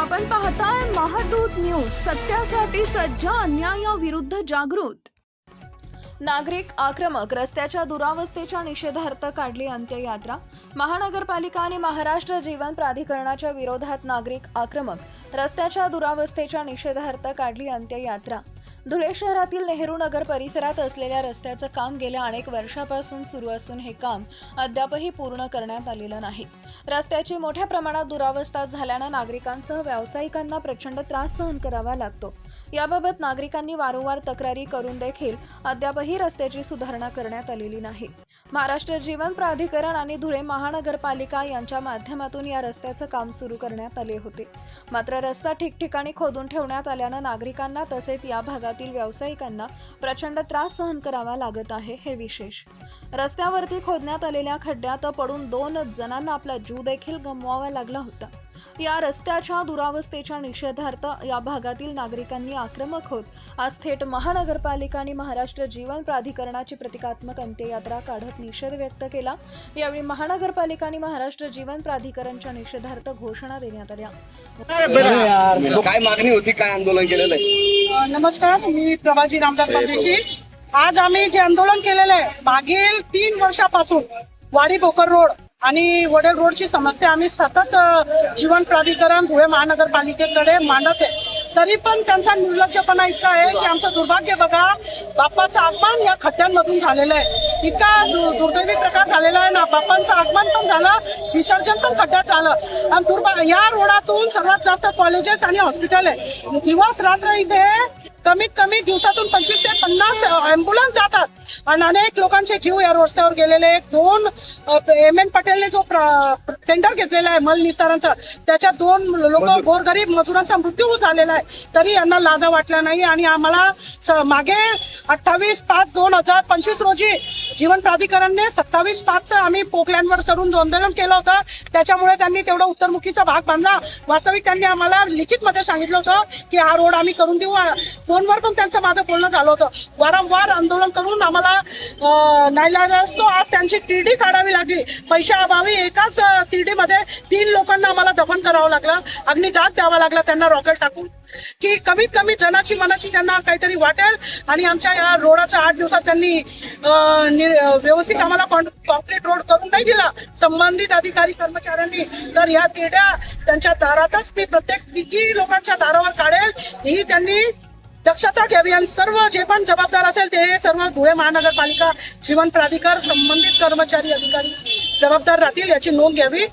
आपण पाहताय महादूत न्यूज सत्यासाठी सज्ज अन्यायाविरुद्ध जागृत. नागरिक आक्रमक रस्त्याच्या दुरावस्थेच्या निषेधार्थ काढली अंत्ययात्रा. महानगरपालिका आणि महाराष्ट्र जीवन प्राधिकरणाच्या विरोधात नागरिक आक्रमक रस्त्याच्या दुरावस्थेच्या निषेधार्थ काढली अंत्ययात्रा. धुळे शहरातील नेहरू नगर परिसरात असलेल्या रस्त्याचं काम गेल्या अनेक वर्षापासून सुरू असून हे काम अद्यापही पूर्ण करण्यात आलेलं नाही. रस्त्याची मोठ्या प्रमाणात दुरावस्था झाल्यानं नागरिकांसह व्यावसायिकांना प्रचंड त्रास सहन करावा लागतो. याबाबत नागरिकांनी वारंवार तक्रारी करून देखील अद्यापही रस्त्याची सुधारणा करण्यात आलेली नाही. महाराष्ट्र जीवन प्राधिकरण आणि धुळे महानगरपालिका यांच्या माध्यमातून या रस्त्याचं काम सुरू करण्यात आले होते. मात्र रस्ता ठिकठिकाणी खोदून ठेवण्यात आल्यानं नागरिकांना तसेच या भागातील व्यावसायिकांना प्रचंड त्रास सहन करावा लागत आहे हे विशेष. रस्त्यावरती खोदण्यात आलेल्या खड्ड्यात पडून दोन जणांना आपला जीव देखील गमवावा लागला होता. या रस्त्याच्या दुरावस्थेच्या निषेधार्थ या भागातील नागरिकांनी आक्रमक होत. आज थेट महानगरपालिका आणि महाराष्ट्र जीवन प्राधिकरणाची प्रतिकात्मक अंत्ययात्रा काढत निषेध व्यक्त केला. यावेळी महानगरपालिका आणि महाराष्ट्र जीवन प्राधिकरणच्या निषेधार्थ घोषणा देण्यात आल्या. काय मागणी होती? काय आंदोलन केलेलं आहे? नमस्कार मी प्रभाजी रामदास परदेशी आज आम्ही जे आंदोलन केलेलं आहे मागील तीन वर्षापासून वाडी भोकर रोड आणि वडेल रोडची समस्या आम्ही सतत जीवन प्राधिकरण धुळे महानगरपालिकेकडे मांडत आहे. तरी पण त्यांचा निर्लज्जपणा इतका आहे की आमचं दुर्भाग्य बघा बाप्पाचं आगमन या खड्ड्यांमधून झालेलं आहे. इतका दु- दुर्दैवी प्रकार झालेला आहे ना बाप्पांचं आगमन पण झालं विसर्जन पण खड्ड्यात झालं. आणि दुर्भा या रोडातून सर्वात जास्त कॉलेजेस आणि हॉस्पिटल आहे. दिवस रात्र इथे कमीत कमी दिवसातून पंचवीस ते पन्नास अँब्युलन्स जातात. आणि अनेक लोकांचे जीव या रस्त्यावर गेलेले आहेत. दोन एम एन पटेलने जो टेंडर घेतलेला आहे मल निसारांचा त्याच्यात दोन लोक गोरगरीब मजुरांचा मृत्यू झालेला आहे. तरी यांना लाजा वाटल्या नाही आणि आम्हाला मागे अठ्ठावीस पाच दोन हजार पंचवीस रोजी जीवन प्राधिकरणने सत्तावीस पाचचं आम्ही पोकलँडवर चढून आंदोलन केलं होतं त्याच्यामुळे त्यांनी तेवढा उत्तरमुखीचा भाग बांधला. वास्तविक त्यांनी आम्हाला लिखित मध्ये सांगितलं होतं की हा रोड आम्ही करून देऊ. फोनवर पण त्यांचं माझं बोलणं झालं होतं. वारंवार आंदोलन करून आम्हाला अं, नाईलाज असतो. आज त्यांची तिरडी काढावी लागली. पैशाअभावी एकाच तिडीमध्ये तीन लोकांना आम्हाला दफन करावं लागलं. अग्निदाग द्यावा लागला त्यांना रॉकेट टाकून. की कमीत कमी जनाची मनाची त्यांना काहीतरी वाटेल आणि आमच्या या रोडाच्या आठ दिवसात त्यांनी नि- व्यवस्थित आम्हाला कॉन्क्रीट रोड करून नाही दिला. संबंधित अधिकारी कर्मचाऱ्यांनी. तर या तिरड्या त्यांच्या दारातच मी प्रत्येक किती लोकांच्या दारावर काढेल. ही त्यांनी दक्षता घ्यावी आणि सर्व जे पण जबाबदार असेल ते सर्व धुळे महानगरपालिका जीवन प्राधिकार संबंधित कर्मचारी अधिकारी जबाबदार राहतील याची नोंद घ्यावी.